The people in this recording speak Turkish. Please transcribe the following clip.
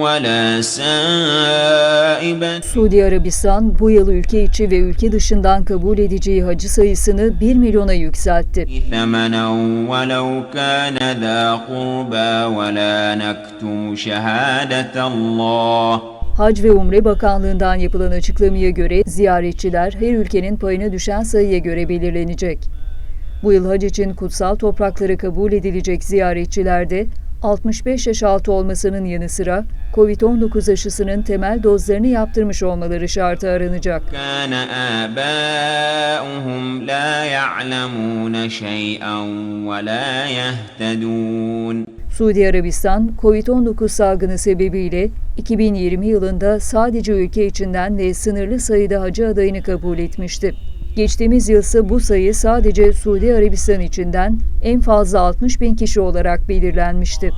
ولا سائبة Suudi Arabistan bu yıl ülke içi ve ülke dışından kabul edeceği hacı sayısını 1 milyona yükseltti. ثمنا ولو كان ذا قربى ولا نكتم شهادة الله Hac ve Umre Bakanlığı'ndan yapılan açıklamaya göre ziyaretçiler her ülkenin payına düşen sayıya göre belirlenecek. Bu yıl hac için kutsal topraklara kabul edilecek ziyaretçilerde 65 yaş altı olmasının yanı sıra COVID-19 aşısının temel dozlarını yaptırmış olmaları şartı aranacak. Suudi Arabistan, COVID-19 salgını sebebiyle 2020 yılında sadece ülke içinden ve sınırlı sayıda hacı adayını kabul etmişti. Geçtiğimiz yılsa bu sayı sadece Suudi Arabistan içinden en fazla 60 bin kişi olarak belirlenmişti.